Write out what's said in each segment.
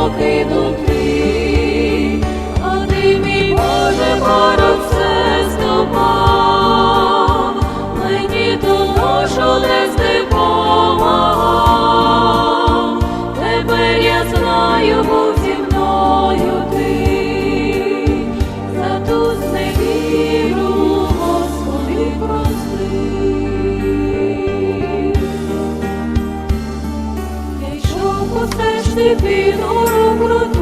покинути, а ти, мій Боже, стопав, мені ту ношу нести помагав, тепер я знаю, був ти, за ту зневіру, Господи, прости. Стежці під гору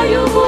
знаю,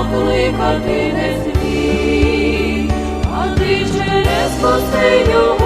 покликати не зміг, а ти через пустиню